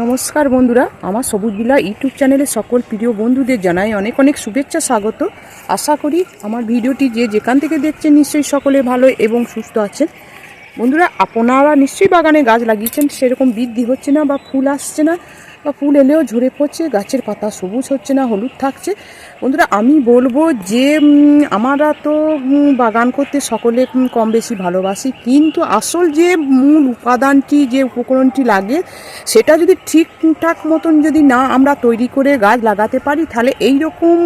নমস্কার বন্ধুরা, আমার সবুজ বিলা ইউটিউব চ্যানেলে সকল প্রিয় বন্ধুদের জানাই অনেক অনেক শুভেচ্ছা, স্বাগত। আশা করি আমার ভিডিওটি যে যেখান থেকে দেখছেন নিশ্চয়ই সকলে ভালো এবং সুস্থ আছেন। বন্ধুরা, আপনারা নিশ্চয়ই বাগানে গাছ লাগিয়েছেন, সেরকম বৃদ্ধি হচ্ছে না বা ফুল আসছে না। বা ফুল এলেও ঝরে পড়ছে, গাছের পাতা সবুজ হচ্ছে না, হলুদ থাকছে। বন্ধুরা, আমি বলব যে আমরা তো বাগান করতে সকলে কম বেশি ভালোবাসি। কিন্তু আসল যে মূল উপাদানটি, যে উপকরণটি লাগে, সেটা যদি ঠিকঠাক মতন যদি না আমরা তৈরি করে গাছ লাগাতে পারি, তাহলে এই রকম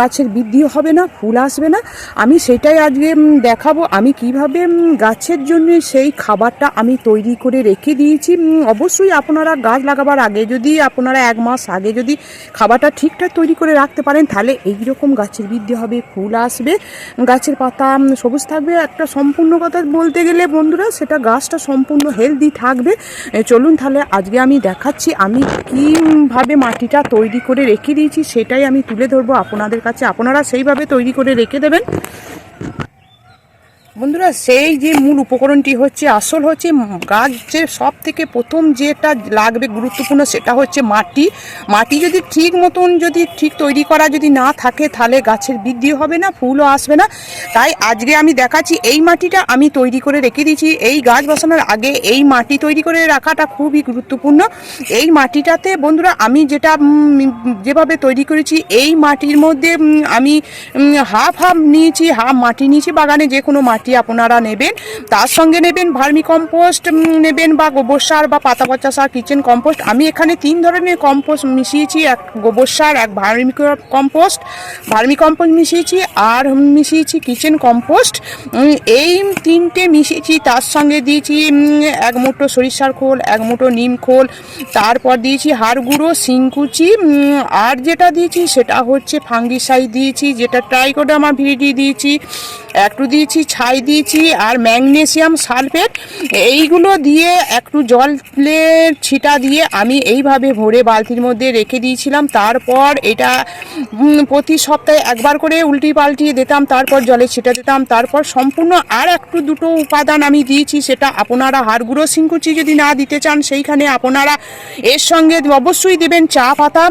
গাছের বৃদ্ধিও হবে না, ফুল আসবে না। আমি সেটাই আজকে দেখাবো। আমি কীভাবে গাছের জন্য সেই খাবারটা আমি তৈরি করে রেখে দিয়েছি। অবশ্যই আপনারা গাছ লাগাবার আগে যদি আপনারা এক মাস আগে যদি খাবারটা ঠিকঠাক তৈরি করে রাখতে পারেন, তাহলে এই রকম গাছের বৃদ্ধি হবে, ফুল আসবে। গাছের পাতা সবুজ থাকবে। একটা সম্পূর্ণ কথা বলতে গেলে বন্ধুরা, সেটা গাছটা সম্পূর্ণ হেলদি থাকবে। চলুন তাহলে আজকে আমি দেখাচ্ছি, আমি কীভাবে মাটিটা তৈরি করে রেখে দিয়েছি, সেটাই আমি তুলে ধরবো আপনাদের কাছে। আপনারা সেইভাবে তৈরি করে রেখে দেবেন। বন্ধুরা, সেই যে মূল উপকরণটি হচ্ছে, আসল হচ্ছে গাছ যে সব থেকে প্রথম যেটা লাগবে গুরুত্বপূর্ণ সেটা হচ্ছে মাটি। মাটি যদি ঠিক মতন যদি ঠিক তৈরি করা যদি না থাকে, তাহলে গাছের বৃদ্ধি হবে না, ফুলও আসবে না। তাই আজকে আমি দেখাচ্ছি, এই মাটিটা আমি তৈরি করে রেখে দিয়েছি। এই গাছ বসানোর আগে এই মাটি তৈরি করে রাখাটা খুবই গুরুত্বপূর্ণ। এই মাটিটাতে বন্ধুরা, আমি যেটা যেভাবে তৈরি করেছি, এই মাটির মধ্যে আমি হাফ হাফ নিয়েছি, হাফ মাটি নিয়েছি, বাগানে যে কোনো মাটি আপনারা নেবেন। তার সঙ্গে নেবেন ভার্মি কম্পোস্ট নেবেন বা গোবর সার বা পাতা পচা সার, কিচেন কম্পোস্ট। আমি এখানে তিন ধরনের কম্পোস্ট মিশিয়েছি, এক গোবর সার, এক ভার্মি কম্পোস্ট। ভার্মি কম্পোস্ট মিশিয়েছি, আর মিশিয়েছি কিচেন কম্পোস্ট। এই তিনটে মিশিয়েছি, তার সঙ্গে দিয়েছি এক মুঠো সরিষার খোল, এক মুঠো নিম খোল। তারপর দিয়েছি হাড় গুঁড়ো শিংকুচি আর যেটা দিয়েছি সেটা হচ্ছে ফাঙ্গিসাইড দিয়েছি, যেটা ট্রাইকোডামা ভিডি দিয়েছি। একটু দিয়েছি ছাই দিয়েছি আর ম্যাগনেসিয়াম সালফেট, এইগুলো দিয়ে একটু জলের ছিটা দিয়ে আমি এইভাবে ভরে বালতির মধ্যে রেখে দিয়েছিলাম। তারপর এটা প্রতি সপ্তাহে একবার করে উল্টি পাল্টিয়ে দিতাম, তারপর জলে ছিটা দিতাম, তারপর সম্পূর্ণ আর একটু দুটো উপাদান আমি দিয়েছি, সেটা আপনারা হাড় গুঁড়ো সিংকুচি যদি না দিতে চান, সেইখানে আপনারা এর সঙ্গে অবশ্যই দেবেন চা পাতা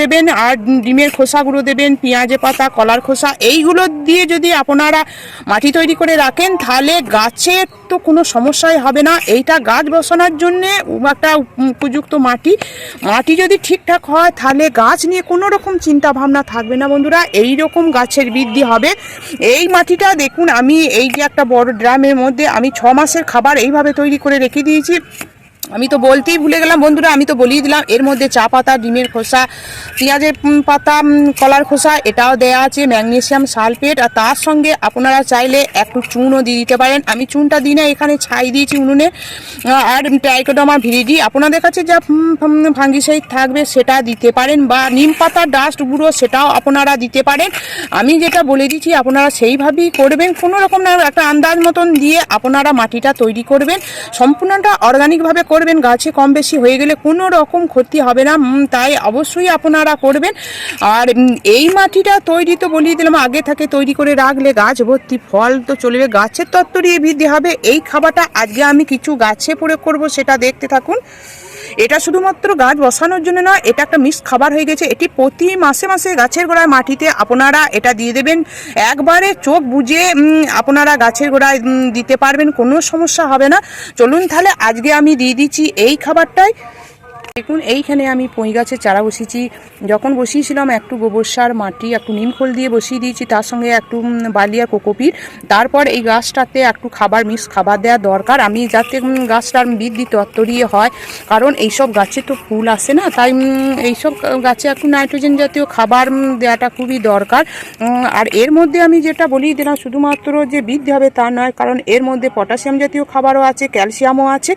দেবেন আর ডিমের খোসাগুলো দেবেন পেঁয়াজে পাতা, কলার খোসা, এইগুলো দিয়ে যদি আপনারা মাটি তৈরি করে রাখেন, তাহলে গাছের তো কোনো সমস্যাই হবে না। এইটা গাছ বসানোর জন্যে একটা উপযুক্ত মাটি। মাটি যদি ঠিকঠাক হয়, তাহলে গাছ নিয়ে কোনো রকম চিন্তা ভাবনা থাকবে না বন্ধুরা। এই রকম গাছের বৃদ্ধি হবে। এই মাটিটা দেখুন, আমি এই যে একটা বড় ড্রামের মধ্যে আমি ছ মাসের খাবার এইভাবে তৈরি করে রেখে দিয়েছি। আমি তো বলতেই ভুলে গেলাম বন্ধুরা, আমি তো বলিয়ে দিলাম। এর মধ্যে চা পাতা, ডিমের খোসা, পেঁয়াজের পাতা কলার খোসা, এটাও দেয়া আছে ম্যাগনেসিয়াম সালফেট, আর তার সঙ্গে আপনারা চাইলে একটু চুনও দিয়ে দিতে পারেন। আমি চুনটা দিই না, এখানে ছাই দিয়েছি উনুনে। আর টাইকোডোমা ভিরিডি আপনাদের কাছে যা ভাঙ্গিসাইড থাকবে সেটা দিতে পারেন, বা নিম পাতা ডাস্ট গুঁড়ো সেটাও আপনারা দিতে পারেন। আমি যেটা বলে দিচ্ছি, আপনারা সেইভাবেই করবেন, কোনো রকম না, একটা আন্দাজ মতন দিয়ে আপনারা মাটিটা তৈরি করবেন। সম্পূর্ণটা অর্গানিকভাবে করবেন, গাছে কম বেশি হয়ে গেলে কোনো রকম ক্ষতি হবে না। তাই অবশ্যই আপনারা করবেন। আর এই মাটিটা তৈরি তো বলিয়ে দিলাম, আগে থেকে তৈরি করে রাখলে গাছ ভর্তি ফল তো চলবে। গাছের তত্ত্বরই বৃদ্ধি হবে। এই খাবারটা আজকে আমি কিছু গাছে প্রয়োগ করব, সেটা দেখতে থাকুন। এটা শুধুমাত্র গাছ বসানোর জন্য নয়, এটা একটা মিক্স খাবার হয়ে গেছে। এটি প্রতি মাসে মাসে গাছের গোড়ায় মাটিতে আপনারা এটা দিয়ে দেবেন। একবারে চোখ বুঝে আপনারা গাছের গোড়ায় দিতে পারবেন, কোনো সমস্যা হবে না। চলুন তাহলে আজকে আমি দিয়ে দিচ্ছি এই খাবারটাই। দেখুন এইখানে আমি পঁই গাছের চারা বসিয়েছি। যখন বসিয়েছিলাম একটু গোবর সার মাটি একটু নিমখোল দিয়ে বসিয়ে দিয়েছি তার সঙ্গে একটু উম, বালি আর কোকোপিট। তারপর এই গাছটাতে একটু খাবার মিক্স খাবার দেওয়া দরকার। আমি যাতে গাছটার বৃদ্ধি তত্তরিয়ে হয় কারণ এইসব গাছে তো ফুল আসে না তাই এইসব গাছে একটু নাইট্রোজেন জাতীয় খাবার দেওয়াটা খুবই দরকার। আর এর মধ্যে আমি যেটা বলিয়ে দিলাম শুধুমাত্র যে বৃদ্ধি হবে তা নয় কারণ এর মধ্যে পটাশিয়াম জাতীয় খাবারও আছে ক্যালসিয়ামও আছে।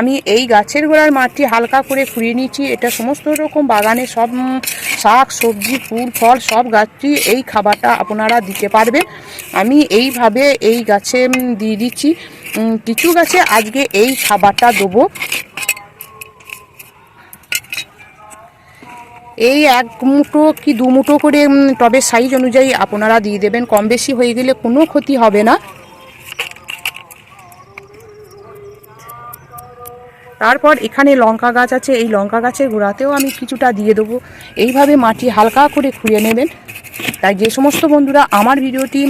আমি এই গাছের গোড়ার মাটি হালকা করে খুঁড়িয়ে নিচ্ছি এটা সমস্ত রকম বাগানে সব শাক, সবজি, ফুল, ফল, সব গাছটি এই খাবারটা আপনারা দিতে পারবেন। আমি এইভাবে এই গাছে দিয়ে দিচ্ছি। কিছু গাছে আজকে এই খাবারটা দেবো। এই এক মুঠো কি দু মুঠো করে টবের সাইজ অনুযায়ী আপনারা দিয়ে দেবেন। কম বেশি হয়ে গেলে কোনো ক্ষতি হবে না। তারপর এখানে লঙ্কা গাছ আছে, এই লঙ্কা গাছের গোড়াতেও আমি কিছুটা দিয়ে দেবো। এইভাবে মাটি হালকা করে খুঁড়িয়ে নেবেন। তাই যে সমস্ত বন্ধুরা আমার ভিডিওটি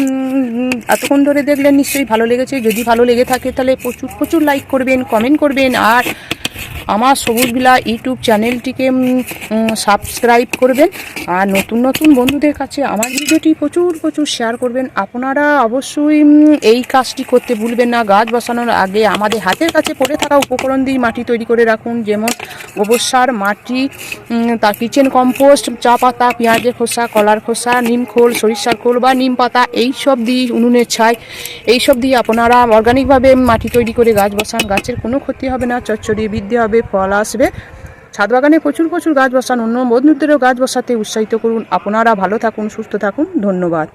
এতক্ষণ ধরে দেখলেন নিশ্চয়ই ভালো লেগেছে। যদি ভালো লেগে থাকে তাহলে প্রচুর প্রচুর লাইক করবেন কমেন্ট করবেন, আর আমার সবুজবিলা ইউটিউব চ্যানেলটিকে সাবস্ক্রাইব করবেন। আর নতুন নতুন বন্ধুদের কাছে আমার ভিডিওটি প্রচুর প্রচুর শেয়ার করবেন। আপনারা অবশ্যই এই কাজটি করতে ভুলবেন না। গাছ বসানোর আগে আমাদের হাতের কাছে পড়ে থাকা উপকরণ দিয়ে মাটি তৈরি করে রাখুন। যেমন গোবর সার মাটি তার কিচেন কম্পোস্ট চা পাতা, পেঁয়াজের খোসা, কলার খোসা, নিম খোল, সরিষার খোল বা নিম পাতা এইসব দিয়ে উনুনের ছাই এইসব দিয়ে আপনারা অর্গানিকভাবে মাটি তৈরি করে গাছ বসান। গাছের কোনো ক্ষতি হবে না চচ্চড়িয়ে বৃদ্ধি হবে, ফল আসবে। ছাদ বাগানে প্রচুর প্রচুর গাছ বসান। অন্য বন্ধুদেরও গাছ বসাতে উৎসাহিত করুন। আপনারা ভালো থাকুন, সুস্থ থাকুন। ধন্যবাদ।